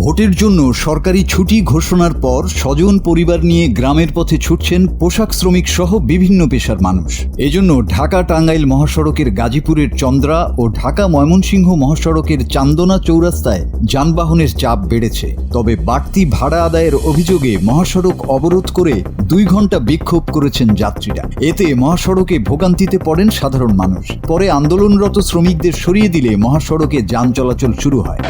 ভোটের জন্য সরকারি ছুটি ঘোষণার পর স্বজন পরিবার নিয়ে গ্রামের পথে ছুটছেন পোশাক শ্রমিক সহ বিভিন্ন পেশার মানুষ। এজন্য ঢাকা টাঙ্গাইল মহাসড়কের গাজীপুরের চন্দ্রা ও ঢাকা ময়মনসিংহ মহাসড়কের চান্দনা চৌরাস্তায় যানবাহনের চাপ বেড়েছে। তবে বাড়তি ভাড়া আদায়ের অভিযোগে মহাসড়ক অবরোধ করে দুই ঘণ্টা বিক্ষোভ করেছেন যাত্রীরা। এতে মহাসড়কে ভোগান্তিতে পড়েন সাধারণ মানুষ। পরে আন্দোলনরত শ্রমিকদের সরিয়ে দিলে মহাসড়কে যান চলাচল শুরু হয়।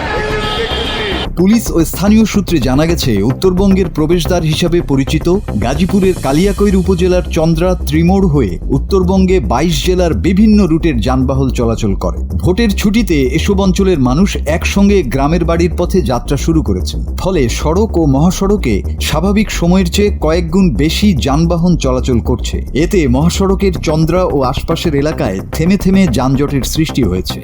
পুলিশ ও স্থানীয় সূত্রে জানা গেছে, উত্তরবঙ্গের প্রবেশদ্বার হিসাবে পরিচিত গাজীপুরের কালিয়াকৈর উপজেলার চন্দ্রা ত্রিমোড় হয়ে উত্তরবঙ্গে বাইশ জেলার বিভিন্ন রুটের যানবাহন চলাচল করে। ভোটের ছুটিতে এসব অঞ্চলের মানুষ একসঙ্গে গ্রামের বাড়ির পথে যাত্রা শুরু করেছেন। ফলে সড়ক ও মহাসড়কে স্বাভাবিক সময়ের চেয়ে কয়েকগুণ বেশি যানবাহন চলাচল করছে। এতে মহাসড়কের চন্দ্রা ও আশপাশের এলাকায় থেমে থেমে যানজটের সৃষ্টি হয়েছে।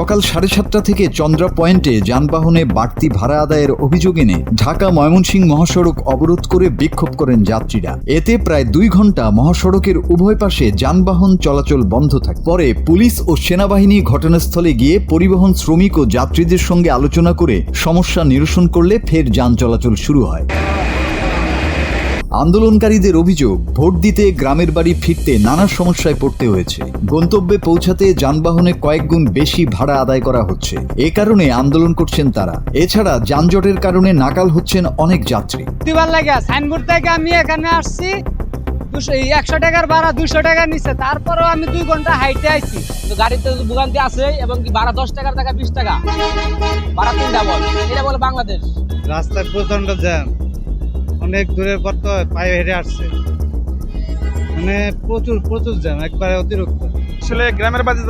সকাল সাড়ে সাতটা থেকে চন্দ্রা পয়েন্টে যানবাহনে বাড়তি ভাড়া আদায়ের অভিযোগ এনে ঢাকা ময়মনসিংহ মহাসড়ক অবরোধ করে বিক্ষোভ করেন যাত্রীরা। এতে প্রায় দুই ঘণ্টা মহাসড়কের উভয় পাশে যানবাহন চলাচল বন্ধ থাকে। পরে পুলিশ ও সেনাবাহিনী ঘটনাস্থলে গিয়ে পরিবহন শ্রমিক ও যাত্রীদের সঙ্গে আলোচনা করে সমস্যা নিরসন করলে ফের যান চলাচল শুরু হয়। আন্দোলনকারীদের অভিযোগ ভোট দিতে গ্রামের বাড়ি ফিরতে নানা সমস্যায় পড়তে হয়েছে। গন্তব্যে পৌঁছাতে যানবাহনে কয়েকগুণ বেশি ভাড়া আদায় করা হচ্ছে। এ কারণে আন্দোলন করছেন তারা। এছাড়া যানজটের কারণে নাকাল হচ্ছেন অনেক যাত্রী। সাইনবোর্ড থেকে আমি এখানে আসছি দুশো একশো টাকার ভাড়া দুশো টাকা নিচ্ছে তারপরেও আমি দুই ঘণ্টা হাইটে আইছি। তো গাড়িতে তো ভোগান্তি আছে এবং কি ভাড়া দশ টাকার টাকা বিশ টাকা? ভাড়া তিন ডাবল এটা বলে বাংলাদেশ। রাস্তায় প্রচণ্ড জ্যাম। অনেক দূরের পর তো পায়ে হেঁটে আসছে। মানে প্রচুর প্রচুর জ্যাম, একবারে অতিরিক্ত। আসলে গ্রামের বাড়িতে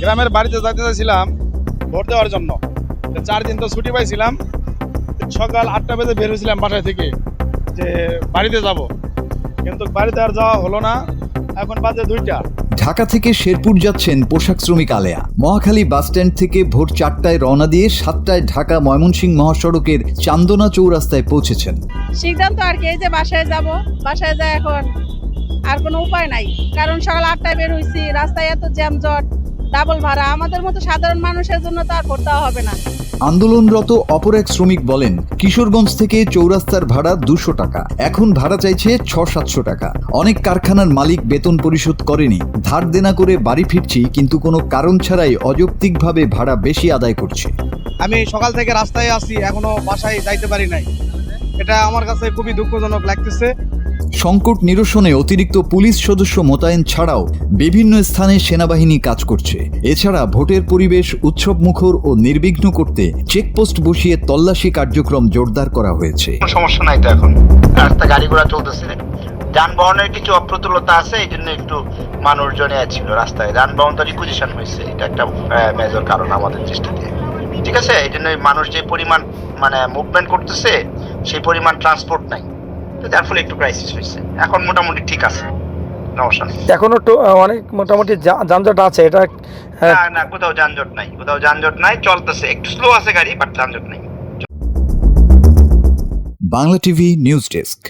গ্রামের বাড়িতে যাইতে চাইছিলাম, ভোট দেওয়ার জন্য। চার দিন তো ছুটি পাইছিলাম। সকাল আটটা বেজে বের হয়েছিলাম বাসায় থেকে যে বাড়িতে যাব। কিন্তু বাড়িতে আর যাওয়া হলো না। এখন বাজে দুইটা। ঢাকা থেকে শেরপুর যাচ্ছেন পোশাক শ্রমিক আলেয়া। মহাখালী বাসস্ট্যান্ড থেকে ভোর চারটায় রওনা দিয়ে সাতটায় ঢাকা ময়মনসিংহ মহাসড়কের চান্দনা চৌরাস্তায় পৌঁছেছেন। সিদ্ধান্ত আর কি, এই যে বাসায় যাব, বাসায় যায় এখন আর কোনো উপায় নাই। কারণ সকাল আটটায় বের হয়েছি রাস্তায় এত জ্যামজট ডাবল ভাড়া। আমাদের মতো সাধারণ মানুষের জন্য তো আর ভোট দেওয়া হবে না। আন্দোলনরত অপর এক শ্রমিক বলেন কিশোরগঞ্জ থেকে চৌরাস্তার ভাড়া দুশো টাকা। এখন ভাড়া চাইছে ছ সাতশো টাকা। অনেক কারখানার মালিক বেতন পরিশোধ করেনি। ধার দেনা করে বাড়ি ফিরছি কিন্তু কোনো কারণ ছাড়াই অযৌক্তিকভাবে ভাড়া বেশি আদায় করছে। আমি সকাল থেকে রাস্তায় আসি এখনও বাসায় যাইতে পারি নাই। এটা আমার কাছে খুবই দুঃখজনক লাগতেছে। সংকট নিরসনে অতিরিক্ত পুলিশ সদস্য মোতায়েন ছাড়াও বিভিন্ন স্থানে সেনাবাহিনী কাজ করছে। এছাড়া ভোটের পরিবেশ, উৎসব মুখর ও নির্বিঘ্ন করতে চেকপোস্ট বসিয়ে তল্লাশি কার্যক্রম জোরদার করা হয়েছে। সমস্যা নাই তো এখন। রাস্তা গাড়ি ঘোড়া চলতেছে। যানবাহনের কিছু অপ্রতুলতা আছে, এই জন্য একটু মানুষজনে ছিল রাস্তায়। যানবাহন তো রিকুজিশন হয়েছে, এটা একটা মেজর কারণ আমাদের দৃষ্টিতে। ঠিক আছে? এই জন্য মানুষ যে পরিমাণ মানে মুভমেন্ট করতেছে, সেই পরিমাণ ট্রান্সপোর্ট নাই। যার ফলে একটু ক্রাইসিস হয়েছে। এখন মোটামুটি ঠিক আছে। এখনও তো অনেক মোটামুটি যানজট আছে এটা না না কোথাও যানজট নাই কোথাও যানজট নাই চলতেছে। একটু স্লো আছে গাড়ি বাট যানজট নাই। Bangla TV news desk.